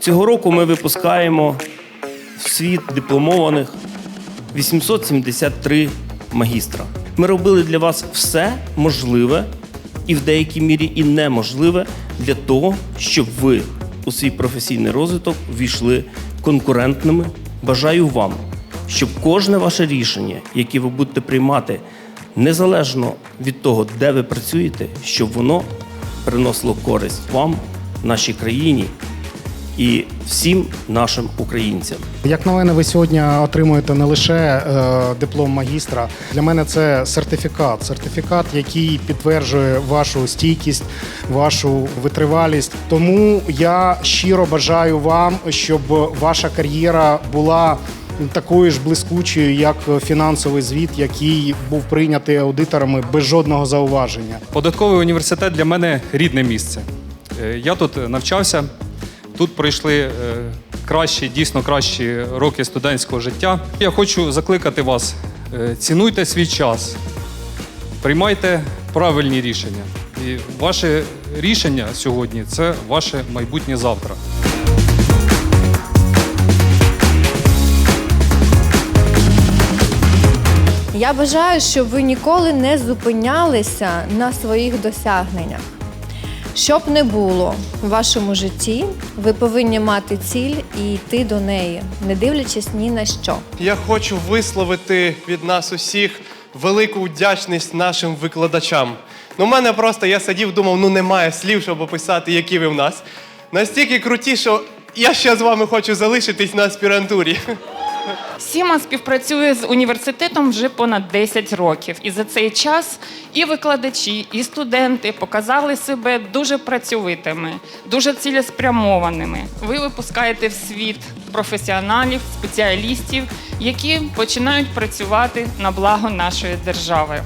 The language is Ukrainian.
Цього року ми випускаємо в світ дипломованих 873 магістра. Ми робили для вас все можливе і в деякій мірі і неможливе для того, щоб ви у свій професійний розвиток війшли конкурентними. Бажаю вам, щоб кожне ваше рішення, яке ви будете приймати, незалежно від того, де ви працюєте, щоб воно приносило користь вам, нашій країні і всім нашим українцям. Як на мене, ви сьогодні отримуєте не лише е, диплом магістра. Для мене це сертифікат. Сертифікат, який підтверджує вашу стійкість, вашу витривалість. Тому я щиро бажаю вам, щоб ваша кар'єра була. Такою ж блискучою, як фінансовий звіт, який був прийнятий аудиторами без жодного зауваження. Податковий університет для мене рідне місце. Е, Я тут навчався, тут пройшли е, кращі, дійсно кращі роки студентського життя. Я хочу закликати вас: е, цінуйте свій час, приймайте правильні рішення. І ваше рішення сьогодні це ваше майбутнє завтра. Я бажаю, щоб ви ніколи не зупинялися на своїх досягненнях. Щоб не було в вашому житті, ви повинні мати ціль і йти до неї, не дивлячись ні на що. Я хочу висловити від нас усіх велику вдячність нашим викладачам. Ну, в мене просто я сидів, думав, ну немає слів, щоб описати, які ви в нас. Настільки круті, що я ще з вами хочу залишитись на аспірантурі. Сіма співпрацює з університетом вже понад 10 років, і за цей час і викладачі, і студенти показали себе дуже працьовитими, дуже цілеспрямованими. Ви випускаєте в світ професіоналів, спеціалістів, які починають працювати на благо нашої держави.